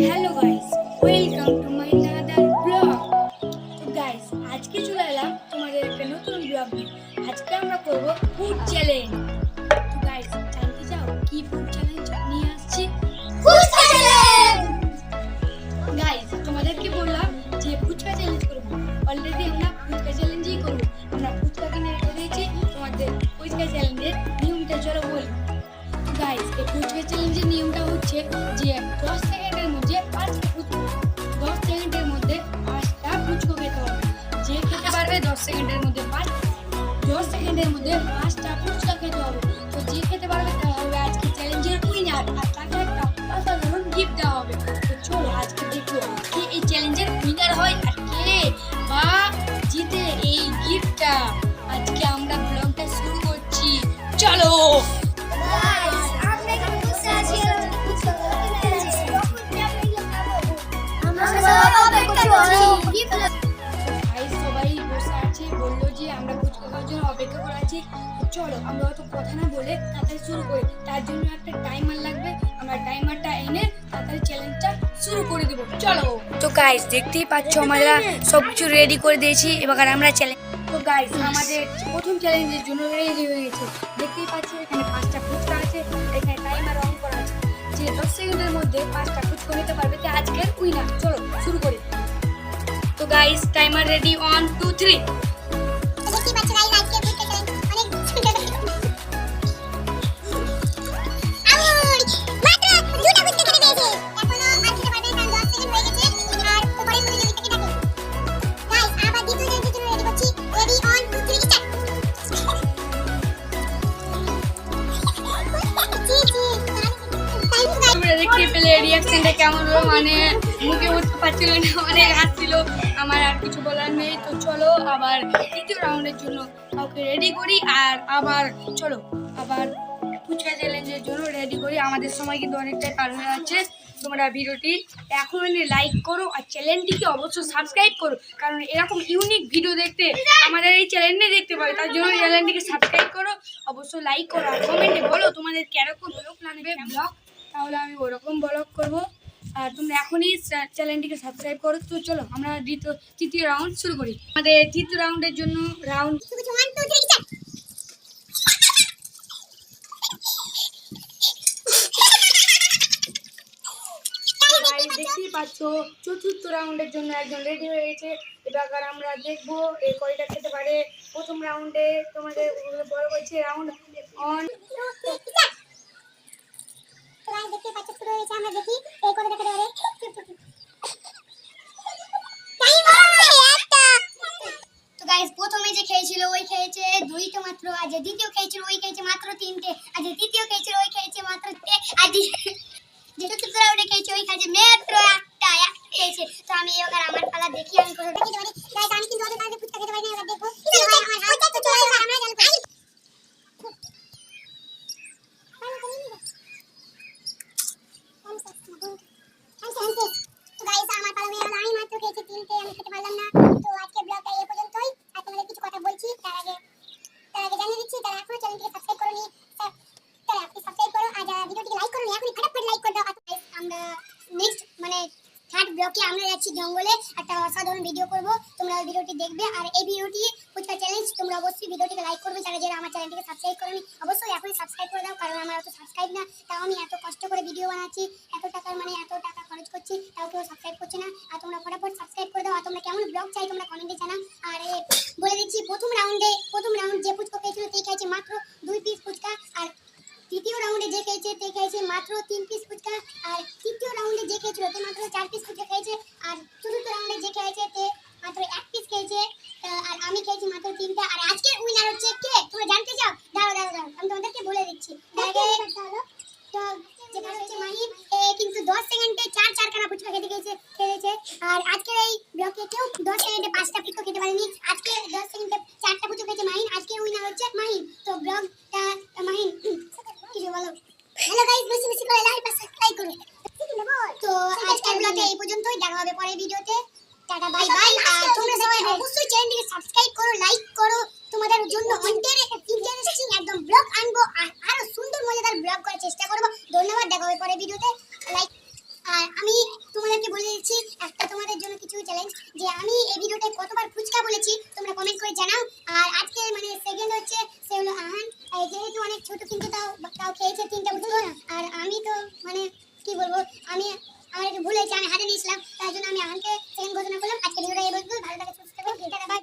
Hello guys welcome to my another blog তো guys আজকে চলে এলাম তোমাদের একটা নতুন ব্লগ আজকে আমরা করব ফুড চ্যালেঞ্জ তো গাইস জানতে চাও কি ফুড চ্যালেঞ্জ নিয়ে আসছি? ফুচকা চ্যালেঞ্জ গাইস তোমাদেরকে বললাম যে ফুচকা চ্যালেঞ্জ করব। অলরেডি যে দশ সেকেন্ডের মধ্যে পাঁচটা ফুচকা দশ সেকেন্ডের মধ্যে পাঁচটা ফুচকা খেতে হবে। যে খেতে পারবে দশ সেকেন্ডের মধ্যে পাঁচ দশ সেকেন্ডের মধ্যে পাঁচটা ফুচকা খেতে হবে। তো যে খেতে পারবে তা হবে আজকে চ্যালেঞ্জের উইনার আর তাকে একটা অসাধারণ গিফট দেওয়া হবে। তো চলো আজকে দেখব কে এই চ্যালেঞ্জের উইনার হয় আর কে বা জিতে এই গিফটটা আজকে আমরা ব্লগটা শুরু করছি। চলো! সবাই বসে আছে বলল যে আমরা ফুচকা খাওয়ার জন্য অপেক্ষা করে আছি। চলো আমরা অত কথা না বলে তাড়াতাড়ি শুরু করি। তার জন্য একটা টাইমার লাগবে। আমরা টাইমারটা এনে তাড়াতাড়ি চ্যালেঞ্জটা শুরু করে দেবো। চলো। তো গাইস দেখতেই পাচ্ছ আমরা সব কিছু রেডি করে দিয়েছি। এবার আমরা চ্যালেঞ্জ তো গাইস আমাদের প্রথম চ্যালেঞ্জের জন্য রেডি হয়ে গেছে। দেখতেই পাচ্ছি এখানে পাঁচটা ফুচকা আছে। এখানে টাইমার অন করা আছে। যে দশ সেকেন্ডের মধ্যে পাঁচটা ফুচকা নিতে পারবে আজকের উইনার চলো। guys timer ready on 2 3 পেলে রিয়াকশনটা কেমন হলো? মানে মুখে উঠতে পারছিল না অনেক হাসছিল। আমার আর কিছু বলার নেই। তো চলো আবার তৃতীয় রাউন্ডের জন্য কাউকে রেডি করি আর আবার চলো, আবার ফুচকা চ্যালেঞ্জের জন্য রেডি করি। আমাদের সময় কিন্তু অনেকটাই পার হয়ে আছে তোমরা ভিডিওটি এখনই লাইক করো আর চ্যানেলটিকে অবশ্যই সাবস্ক্রাইব করো। কারণ এরকম ইউনিক ভিডিও দেখতে আমাদের এই চ্যানেলে দেখতে পাবে। তার জন্য চ্যানেলটিকে সাবস্ক্রাইব করো, অবশ্যই লাইক করো আর কমেন্টে বলো তোমাদের কীরকম ব্লগ লাগবে ব্লগ তাহলে আমি ওরকম ব্লগ করব। আর তোমরা এখনই চ্যানেলটিকে সাবস্ক্রাইব করো। তো চলো, আমরা দ্বিতীয় তৃতীয় রাউন্ড শুরু করি। আমাদের তৃতীয় রাউন্ডের জন্য রাউন্ড দেখতেই পাচ্ছ, চতুর্থ রাউন্ডের জন্য একজন রেডি হয়ে গেছে। এবার আমরা দেখব এ কয়টা খেতে পারে। প্রথম রাউন্ডে তোমাদের বড় বলছে রাউন্ড অন গাইস দুইটা মাত্র, আর দ্বিতীয় খেয়েছিল, ওই খেয়েছে মাত্র তিনটে, আর যে খেয়েছিল, ওই খেয়েছে মাত্র আর যে- চতুর্থ খেয়েছে, ওই খেয়েছে মাত্র তো আমি এবার আমার পালা দেখি, আমি দেখি আমি কিন্তু ওদের কাছে ফুচকা খেতে পারি না এবার দেখব কি হয় আমার হাত তো চলে এবার আমরা গেল গাইস আমার পালা মেয়ে হলো আমি মাত্র খেয়েছি তিনটে আমি খেতে পারলাম না। তো আজকে ব্লগটা এই পর্যন্তই। আর তোমাদের কিছু কথা বলছি, তার আগে তার আগে জানিয়ে দিচ্ছি তারা এখনও চ্যানেলটিকে সাবস্ক্রাইব করোনি তারা আপনি সাবস্ক্রাইব করো। আর যারা ভিডিওটিকে লাইক করোনি, এখনই ফটাফট লাইক করে দাও। আর আমরা নেক্সট মানে থার্ড ব্লকে আমরা যাচ্ছি জঙ্গলে। একটা অসাধারণ ভিডিও করব। তোমরা ওই ভিডিওটি দেখবে। আর এই ভিডিওটি ফুচকা চ্যালেঞ্জ তোমরা অবশ্যই ভিডিওটিকে লাইক করবে। যারা যারা আমার চ্যানেলটিকে সাবস্ক্রাইব করোনি, অবশ্যই এখনই সাবস্ক্রাইব করে দাও। কারণ আমার অত সাবস্ক্রাইব না। তাও আমি এত কষ্ট করে ভিডিও বানাচ্ছি। এত টাকার মানে এত টাকা খরচ করছি। তাও কেউ সাবস্ক্রাইব করছে না। আর তোমরা ফটাফট সাবস্ক্রাইব তোমরা কেমন ব্লগ চাই তোমরা কমেন্টে জানাও। আর বলে দিচ্ছি প্রথম রাউন্ডে প্রথম রাউন্ড যে ফুচকা খেয়েছিল সেই খেয়েছে মাত্র দুই পিস ফুচকা। আর তৃতীয় রাউন্ডে যে খেয়েছে তে খেয়েছে মাত্র তিন পিস ফুচকা। আর তৃতীয় রাউন্ডে যে খেয়েছিল তে মাত্র চার পিস ফুচকা খেয়েছে। আর চতুর্থ রাউন্ডে যে খেয়েছে তে মাত্র এক পিস খেয়েছে। আর আমি খেয়েছি মাত্র তিনটা। আর আজকের উইনার হচ্ছে কে? তোমরা জানতে চাও? দাঁড়াও দাঁড়াও দাঁড়াও। আমি তোমাদেরকে বলে দিচ্ছি আগে- তো যেটা হচ্ছে মাহিম এ কিন্তু দশ সেকেন্ডে চার গেছে খেয়েছে আর আজকের এই ব্লকে কেউ দশ সেকেন্ডে পাঁচটা পিকো খেতে পারেনি। আজকে দশ সেকেন্ডে চারটা ফুচকা খেয়েছে মাহিন, আজকে উইনার হচ্ছে মাহিন তো ব্লগটা মাহিন কিছু বলো হ্যালো গাইস বেশি বেশি করে লাইক আর সাবস্ক্রাইব করুন তো আজকের ব্লগে এই পর্যন্তই দেখা হবে পরের ভিডিওতে টাটা বাই বাই আর তোমরা সবাই অবশ্যই চ্যানেলটিকে সাবস্ক্রাইব করো লাইক করো তোমাদের জন্য ইন্টারেস্টিং একদম ব্লগ আনব আর আরও সুন্দর মজাদার ব্লগ করার চেষ্টা করব ধন্যবাদ দেখা হবে পরের ভিডিওতে লাইক এই ভিডিওতে কতবার ফুচকা বলেছি তোমরা কমেন্ট করে জানাও। আর আজকে মানে সেকেন্ড হচ্ছে সে হলো আহান। যেহেতু অনেক ছোট কিন্তু তাও তাও খেয়েছে তিনটা উঠল আর আমি তো মানে কি বলব আমি আমার একটু ভুল হয়েছে আমি হাতে নিয়েছিলাম তার জন্য আমি আহানকে সেকেন্ড ঘোষণা করলাম।